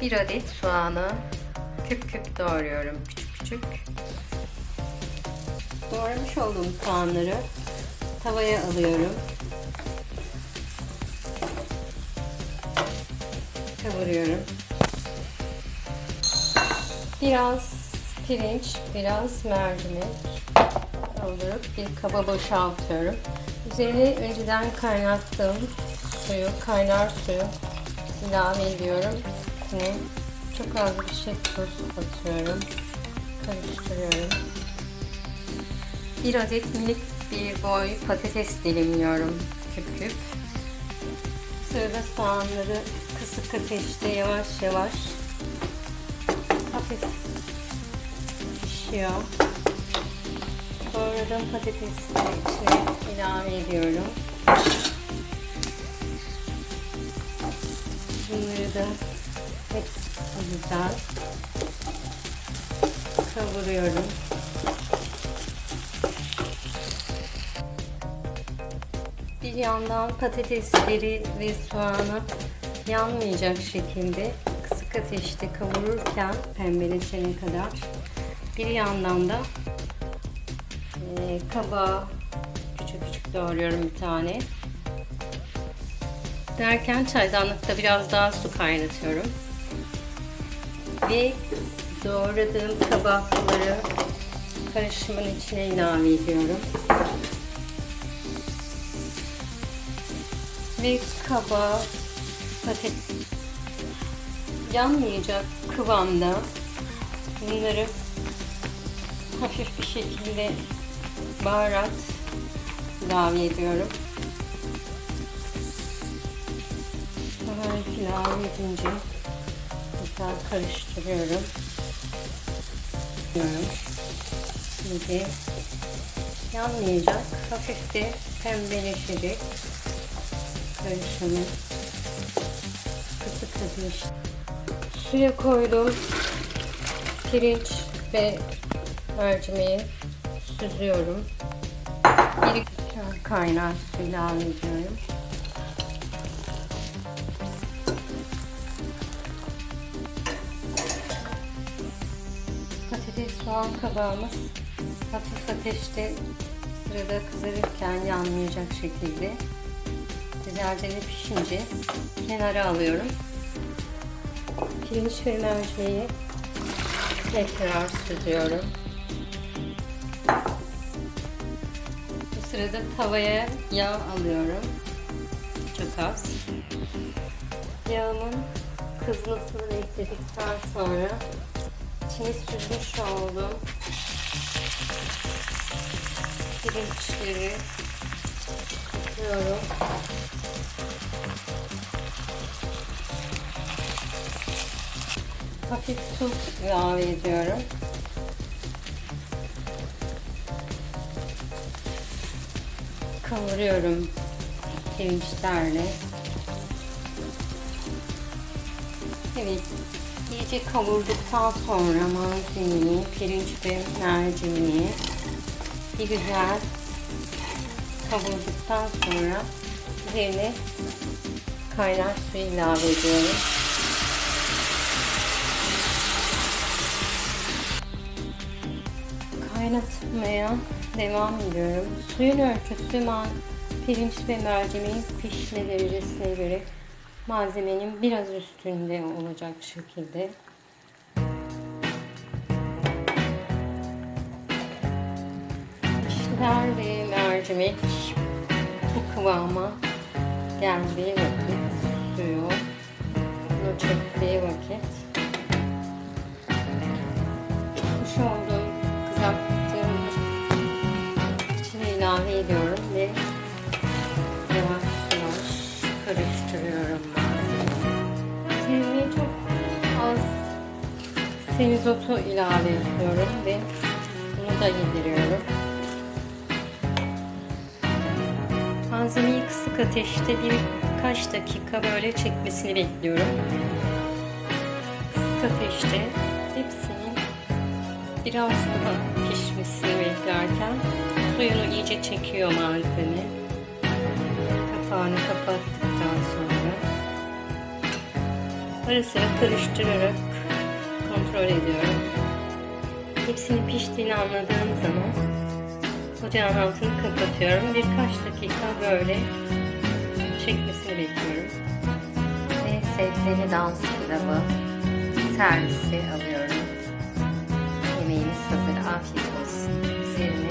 Bir adet soğanı küp küp doğruyorum küçük küçük. Doğramış olduğum soğanları tavaya alıyorum. Kavuruyorum. Biraz pirinç, biraz mercimek doldurup bir kaba boşaltıyorum. Üzerine önceden kaynattığım suyu, kaynar suyu ilave ediyorum. Yine çok az bir şey tuz atıyorum. Karıştırıyorum. Bir adet minik bir boy patates dilimliyorum küp küp. Sırada soğanları kısık ateşte yavaş yavaş hafif pişiyor. Doğradığım patatesleri içine ilave ediyorum. Bunları da güzel kavuruyorum. Bir yandan patatesleri ve soğanı yanmayacak şekilde kısık ateşte kavururken pembeleşene kadar bir yandan da e, kaba küçük küçük doğruyorum bir tane. Derken çaydanlıkta biraz daha su kaynatıyorum. Ve doğradığım kabakları karışımın içine ilave ediyorum. Ve kaba patates yanmayacak kıvamda bunları hafif bir şekilde baharat ilave ediyorum. Baharat ilave edince güzel karıştırıyorum. Şimdi yanmayacak, hafif de pembeleşecek karışımı kısık ateş. Suya koydum. Pirinç ve mercimeği süzüyorum. Bir kaynar su ilave ediyorum. Patates soğan kabağımız hafif ateşte sırada kızarırken yanmayacak şekilde güzelce pişince kenara alıyorum. Pirinç ve mercimeği tekrar süzüyorum. Bu sırada tavaya yağ alıyorum. Çok az. Yağımın kızmasını bekledikten sonra içine süzmüş olduğum pirinçleri atıyorum. Hafif tuz ilave ediyorum. Kavuruyorum pirinçlerle. Evet, iyice kavurduktan sonra malzemeyi, pirinç ve mercimeği bir güzel kavurduktan sonra üzerine kaynar su ilave ediyorum. kaynatmaya devam ediyorum. Suyun ölçüsü pirinç ve mercimeğin pişme derecesine göre malzemenin biraz üstünde olacak şekilde. Pirinçler ve mercimek bu kıvama geldiği vakit suyu bunu çektiği vakit. Tutmuş olduğum semizotu ilave ediyorum ve bunu da yediriyorum. Malzemeyi kısık ateşte birkaç dakika böyle çekmesini bekliyorum. Kısık ateşte hepsinin biraz daha pişmesini beklerken suyunu iyice çekiyor malzeme. Kapağını kapattıktan sonra Ara sıra karıştırarak kontrol ediyorum. Hepsinin piştiğini anladığım zaman ocağın altını kapatıyorum. Birkaç dakika böyle çekmesini bekliyorum. Ve sebzeli dans pilavı servisi alıyorum. Yemeğimiz hazır. Afiyet olsun. Üzerine